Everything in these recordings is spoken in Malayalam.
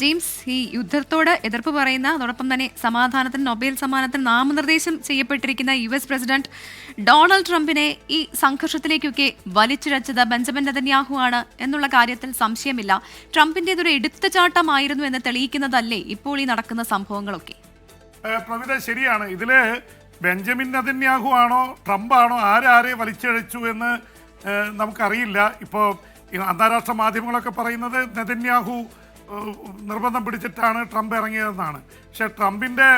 ജെയിംസ് ഈ യുദ്ധത്തോട് എതിർപ്പ് പറയുന്ന അതോടൊപ്പം തന്നെ സമാധാനത്തിന് നൊബേൽ സമ്മാനത്തിന് നാമനിർദ്ദേശം ചെയ്യപ്പെട്ടിരിക്കുന്ന യു എസ് പ്രസിഡന്റ് ഡൊണാൾഡ് ട്രംപിനെ ഈ സംഘർഷത്തിലേക്കൊക്കെ വലിച്ചിഴച്ചത് ബെഞ്ചമിൻ നെതന്യാഹു ആണ് എന്നുള്ള കാര്യത്തിൽ സംശയമില്ല. ട്രംപിന്റേതൊരു എടുത്തുചാട്ടമായിരുന്നു എന്ന് തെളിയിക്കുന്നതല്ലേ ഇപ്പോൾ ഈ നടക്കുന്ന സംഭവങ്ങളൊക്കെ? പ്രവിത ശരിയാണ്. ഇതിൽ ബെഞ്ചമിൻ നെതന്യാഹു ആണോ ട്രംപ് ആണോ ആരാരെ വലിച്ചിഴച്ചു എന്ന് നമുക്കറിയില്ല. ഇപ്പോൾ അന്താരാഷ്ട്ര മാധ്യമങ്ങളൊക്കെ പറയുന്നത് നെതന്യാഹു നിർബന്ധം പിടിച്ചിട്ടാണ് ട്രംപ് ഇറങ്ങിയതെന്നാണ്. പക്ഷെ ട്രംപിന്റെ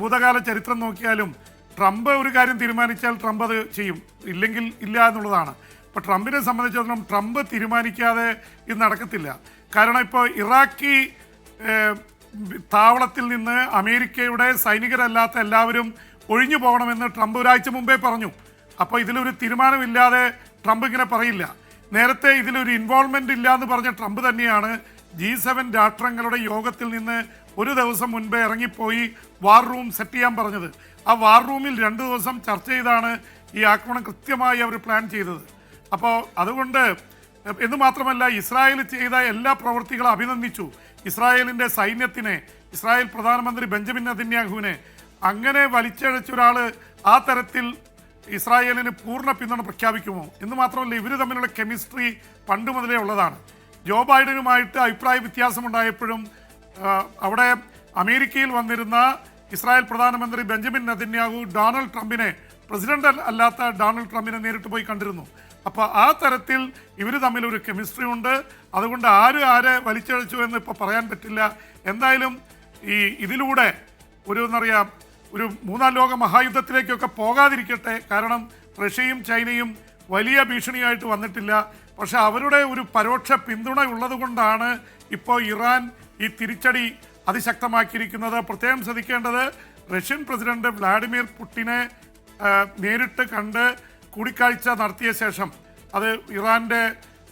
ഭൂതകാല ചരിത്രം നോക്കിയാലും ട്രംപ് ഒരു കാര്യം തീരുമാനിച്ചാൽ ട്രംപ് അത് ചെയ്യും. ഇല്ലെങ്കിൽ ഇല്ല എന്നുള്ളതാണ്. ഇപ്പോൾ ട്രംപിനെ സംബന്ധിച്ചിടത്തോളം ട്രംപ് തീരുമാനിക്കാതെ ഇത് നടക്കത്തില്ല. കാരണം ഇപ്പോൾ ഇറാഖി താവളത്തിൽ നിന്ന് അമേരിക്കയുടെ സൈനികരല്ലാത്ത എല്ലാവരും ഒഴിഞ്ഞു പോകണമെന്ന് ട്രംപ് ഒരാഴ്ച മുമ്പേ പറഞ്ഞു. അപ്പോൾ ഇതിലൊരു തീരുമാനമില്ലാതെ ട്രംപ് ഇങ്ങനെ പറയില്ല. നേരത്തെ ഇതിലൊരു ഇൻവോൾവ്മെന്റ് ഇല്ല എന്ന് പറഞ്ഞ ട്രംപ് തന്നെയാണ് ജി സെവൻ രാഷ്ട്രങ്ങളുടെ യോഗത്തിൽ നിന്ന് ഒരു ദിവസം മുൻപേ ഇറങ്ങിപ്പോയി വാർ റൂം സെറ്റ് ചെയ്യാൻ പറഞ്ഞത്. ആ വാർ റൂമിൽ രണ്ട് ദിവസം ചർച്ച ചെയ്താണ് ഈ ആക്രമണം കൃത്യമായി അവർ പ്ലാൻ ചെയ്തത്. അപ്പോൾ അതുകൊണ്ട് എന്ന് മാത്രമല്ല ഇസ്രായേൽ ചെയ്ത എല്ലാ പ്രവൃത്തികളും അഭിനന്ദിച്ചു. ഇസ്രായേലിന്റെ സൈന്യത്തിനെ ഇസ്രായേൽ പ്രധാനമന്ത്രി ബെഞ്ചമിൻ നദിന്യാഹുവിനെ അങ്ങനെ വലിച്ചഴച്ച ഒരാൾ ആ തരത്തിൽ ഇസ്രായേലിന് പൂർണ പിന്തുണ പ്രഖ്യാപിക്കുമോ? എന്ന് മാത്രമല്ല ഇവർ തമ്മിലുള്ള കെമിസ്ട്രി പണ്ട് മുതലേ ഉള്ളതാണ്. ജോ ബൈഡനുമായിട്ട് അഭിപ്രായ വ്യത്യാസമുണ്ടായപ്പോഴും അവിടെ അമേരിക്കയിൽ വന്നിരുന്ന ഇസ്രായേൽ പ്രധാനമന്ത്രി ബെഞ്ചമിൻ നെതന്യാഹു ഡൊണാൾഡ് ട്രംപിനെ പ്രസിഡന്റ് അല്ലാത്ത ഡൊണാൾഡ് ട്രംപിനെ നേരിട്ട് പോയി കണ്ടിരുന്നു. അപ്പോൾ ആ തരത്തിൽ ഇവർ തമ്മിൽ ഒരു കെമിസ്ട്രി ഉണ്ട്. അതുകൊണ്ട് ആര് ആരെ വലിച്ചഴച്ചു എന്ന് ഇപ്പോൾ പറയാൻ പറ്റില്ല. എന്തായാലും ഈ ഇതിലൂടെ ഒരു എന്നറിയാം ഒരു മൂന്നാം ലോക മഹായുദ്ധത്തിലേക്കൊക്കെ പോകാതിരിക്കട്ടെ. കാരണം റഷ്യയും ചൈനയും വലിയ ഭീഷണിയായിട്ട് വന്നിട്ടില്ല. പക്ഷെ അവരുടെ ഒരു പരോക്ഷ പിന്തുണ ഉള്ളതുകൊണ്ടാണ് ഇപ്പോൾ ഇറാൻ ഈ തിരിച്ചടി അതിശക്തമാക്കിയിരിക്കുന്നത്. പ്രത്യേകം ശ്രദ്ധിക്കേണ്ടത് റഷ്യൻ പ്രസിഡന്റ് വ്ളാഡിമിർ പുട്ടിനെ നേരിട്ട് കണ്ട് കൂടിക്കാഴ്ച നടത്തിയ ശേഷം അത് ഇറാന്റെ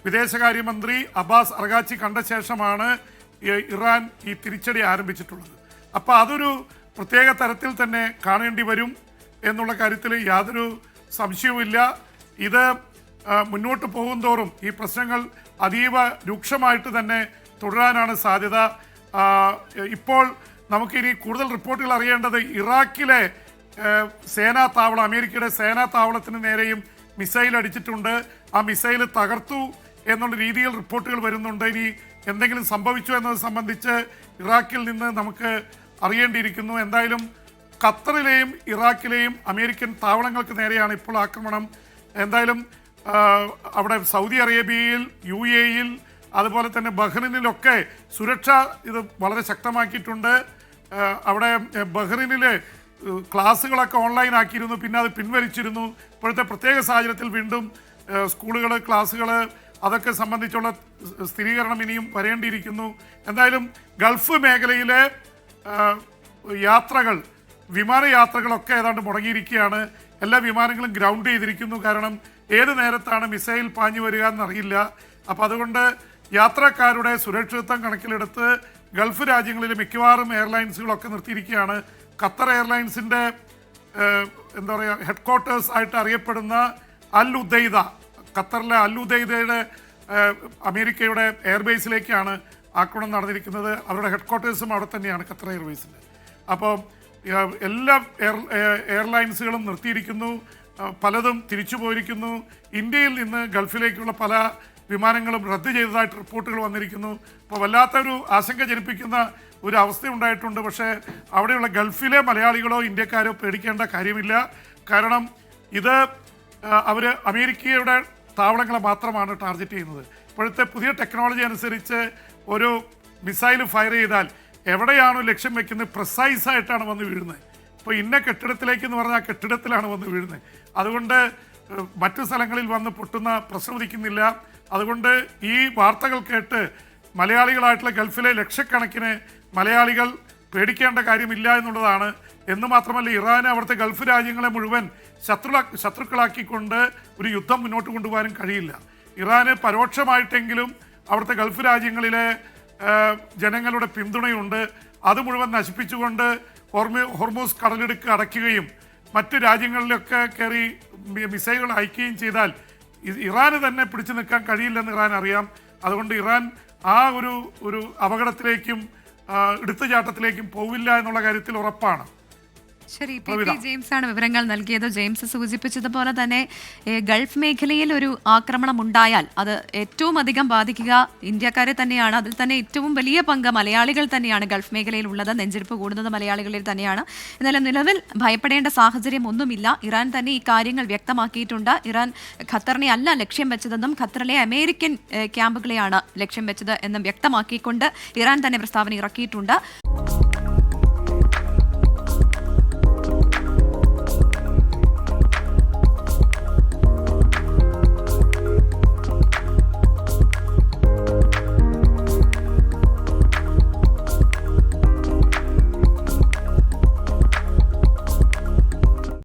വിദേശകാര്യമന്ത്രി അബ്ബാസ് അർഗാച്ചി കണ്ട ശേഷമാണ് ഇറാൻ ഈ തിരിച്ചടി ആരംഭിച്ചിട്ടുള്ളത്. അപ്പോൾ അതൊരു പ്രത്യേക തരത്തിൽ തന്നെ കാണേണ്ടി വരും എന്നുള്ള കാര്യത്തിൽ യാതൊരു സംശയവുമില്ല. ഇത് ആ, പോകും തോറും ഈ പ്രശ്നങ്ങൾ അതീവ രൂക്ഷമായിട്ട് തന്നെ തുടരാനാണ് സാധ്യത. ഇപ്പോൾ നമുക്കിനി കൂടുതൽ റിപ്പോർട്ടുകൾ അറിയേണ്ടത് ഇറാഖിലെ സേനാ താവളം അമേരിക്കയുടെ സേനാ താവളത്തിന് നേരെയും മിസൈൽ അടിച്ചിട്ടുണ്ട്. ആ മിസൈൽ തകർത്തു എന്നുള്ള രീതിയിൽ റിപ്പോർട്ടുകൾ വരുന്നുണ്ട് ഇനി എന്തെങ്കിലും സംഭവിച്ചു എന്നത് സംബന്ധിച്ച് ഇറാഖിൽ നിന്ന് നമുക്ക് അറിയേണ്ടിയിരിക്കുന്നു. എന്തായാലും ഖത്തറിലെയും ഇറാഖിലെയും അമേരിക്കൻ താവളങ്ങൾക്ക് നേരെയാണ് ഇപ്പോൾ ആക്രമണം. എന്തായാലും അവിടെ സൗദി അറേബ്യയിൽ യു എയിൽ അതുപോലെ തന്നെ ബഹ്റിനിലൊക്കെ സുരക്ഷ ഇത് വളരെ ശക്തമാക്കിയിട്ടുണ്ട്. അവിടെ ബഹ്റിനിൽ ക്ലാസ്സുകളൊക്കെ ഓൺലൈൻ ആക്കിയിരുന്നു പിന്നെ അത് പിൻവലിച്ചിരുന്നു. ഇപ്പോഴത്തെ പ്രത്യേക സാഹചര്യത്തിൽ വീണ്ടും സ്കൂളുകൾ ക്ലാസ്സുകൾ അതൊക്കെ സംബന്ധിച്ചുള്ള സ്ഥിരീകരണം ഇനിയും വരേണ്ടിയിരിക്കുന്നു. എന്തായാലും ഗൾഫ് മേഖലയിലെ യാത്രകൾ വിമാനയാത്രകളൊക്കെ ഏതാണ്ട് മുടങ്ങിയിരിക്കുകയാണ്. എല്ലാ വിമാനങ്ങളും ഗ്രൗണ്ട് ചെയ്തിരിക്കുന്നു. കാരണം ഏത് നേരത്താണ് മിസൈൽ പാഞ്ഞു വരിക എന്നറിയില്ല. അപ്പോൾ അതുകൊണ്ട് യാത്രക്കാരുടെ സുരക്ഷിതത്വം കണക്കിലെടുത്ത് ഗൾഫ് രാജ്യങ്ങളിലെ മിക്കവാറും എയർലൈൻസുകളൊക്കെ നിർത്തിയിരിക്കുകയാണ്. ഖത്തർ എയർലൈൻസിന്റെ എന്താ പറയുക ഹെഡ് ക്വാർട്ടേഴ്സ് ആയിട്ട് അറിയപ്പെടുന്ന അൽ ഉദൈദ. ഖത്തറിലെ അൽ ഉദൈദയുടെ അമേരിക്കയുടെ എയർബേസിലേക്കാണ് ആക്രമണം നടന്നിരിക്കുന്നത്. അവരുടെ ഹെഡ് ക്വാർട്ടേഴ്സും അവിടെ തന്നെയാണ് ഖത്തർ എയർവേസിന്റെ അപ്പോൾ എല്ലാ എയർ എയർലൈൻസുകളും നിർത്തിയിരിക്കുന്നു. പലതും തിരിച്ചു പോയിരിക്കുന്നു. ഇന്ത്യയിൽ നിന്ന് ഗൾഫിലേക്കുള്ള പല വിമാനങ്ങളും റദ്ദ് ചെയ്തതായിട്ട് റിപ്പോർട്ടുകൾ വന്നിരിക്കുന്നു. അപ്പോൾ വല്ലാത്തൊരു ആശങ്ക ജനിപ്പിക്കുന്ന ഒരു അവസ്ഥ ഉണ്ടായിട്ടുണ്ട്. പക്ഷേ അവിടെയുള്ള ഗൾഫിലെ മലയാളികളോ ഇന്ത്യക്കാരോ പേടിക്കേണ്ട കാര്യമില്ല. കാരണം ഇത് അവർ അമേരിക്കയുടെ താവളങ്ങളെ മാത്രമാണ് ടാർഗറ്റ് ചെയ്യുന്നത്. ഇപ്പോഴത്തെ പുതിയ ടെക്നോളജി അനുസരിച്ച് ഒരു മിസൈൽ ഫയർ ചെയ്താൽ എവിടെയാണോ ലക്ഷ്യം വെക്കുന്നത് പ്രിസൈസ് ആയിട്ടാണ് വന്ന് വീഴുന്നത്. ഇപ്പോൾ ഇന്ന കെട്ടിടത്തിലേക്ക് എന്ന് പറഞ്ഞാൽ കെട്ടിടത്തിലാണ് വന്ന് വീഴുന്നത്. അതുകൊണ്ട് മറ്റു സ്ഥലങ്ങളിൽ വന്ന് പൊട്ടുന്ന പ്രശ്നം ഉദിക്കുന്നില്ല. അതുകൊണ്ട് ഈ വാർത്തകൾ കേട്ട് മലയാളികളായിട്ടുള്ള ഗൾഫിലെ ലക്ഷക്കണക്കിന് മലയാളികൾ പേടിക്കേണ്ട കാര്യമില്ല എന്നുള്ളതാണ്. എന്ന് മാത്രമല്ല ഇറാൻ അവിടുത്തെ ഗൾഫ് രാജ്യങ്ങളെ മുഴുവൻ ശത്രു ശത്രുക്കളാക്കിക്കൊണ്ട് ഒരു യുദ്ധം മുന്നോട്ട് കൊണ്ടുപോകാനും കഴിയില്ല. ഇറാന് പരോക്ഷമായിട്ടെങ്കിലും അവിടുത്തെ ഗൾഫ് രാജ്യങ്ങളിലെ ജനങ്ങളുടെ പിന്തുണയുണ്ട്. അത് മുഴുവൻ നശിപ്പിച്ചുകൊണ്ട് ഹോർമി ഹോർമോസ് കടലിടുക്ക് അടയ്ക്കുകയും മറ്റ് രാജ്യങ്ങളിലൊക്കെ കയറി മിസൈലുകൾ അയക്കുകയും ചെയ്താൽ ഇറാന് തന്നെ പിടിച്ചു നിൽക്കാൻ കഴിയില്ലെന്ന് ഇറാൻ അറിയാം. അതുകൊണ്ട് ഇറാൻ ആ ഒരു ഒരു അപകടത്തിലേക്കും എടുത്തുചാട്ടത്തിലേക്കും പോവില്ല എന്നുള്ള കാര്യത്തിൽ ഉറപ്പാണ്. ശരി പി പി ജെയിംസ് ആണ് വിവരങ്ങൾ നൽകിയത്. ജെയിംസ് സൂചിപ്പിച്ചതുപോലെ തന്നെ ഗൾഫ് മേഖലയിൽ ഒരു ആക്രമണം ഉണ്ടായാൽ അത് ഏറ്റവും അധികം ബാധിക്കുക ഇന്ത്യക്കാരെ തന്നെയാണ്. അതിൽ തന്നെ ഏറ്റവും വലിയ പങ്ക് മലയാളികൾ തന്നെയാണ് ഗൾഫ് മേഖലയിൽ ഉള്ളത്. നെഞ്ചിരിപ്പ് കൂടുന്നത് മലയാളികളിൽ തന്നെയാണ്. എന്നാലും നിലവിൽ ഭയപ്പെടേണ്ട സാഹചര്യം ഒന്നുമില്ല. ഇറാൻ തന്നെ ഈ കാര്യങ്ങൾ വ്യക്തമാക്കിയിട്ടുണ്ട്. ഇറാൻ ഖത്തറിനെ അല്ല ലക്ഷ്യം വെച്ചതെന്നും ഖത്തറിലെ അമേരിക്കൻ ക്യാമ്പുകളെയാണ് ലക്ഷ്യം വെച്ചത് എന്നും വ്യക്തമാക്കിക്കൊണ്ട് ഇറാൻ തന്നെ പ്രസ്താവന ഇറക്കിയിട്ടുണ്ട്.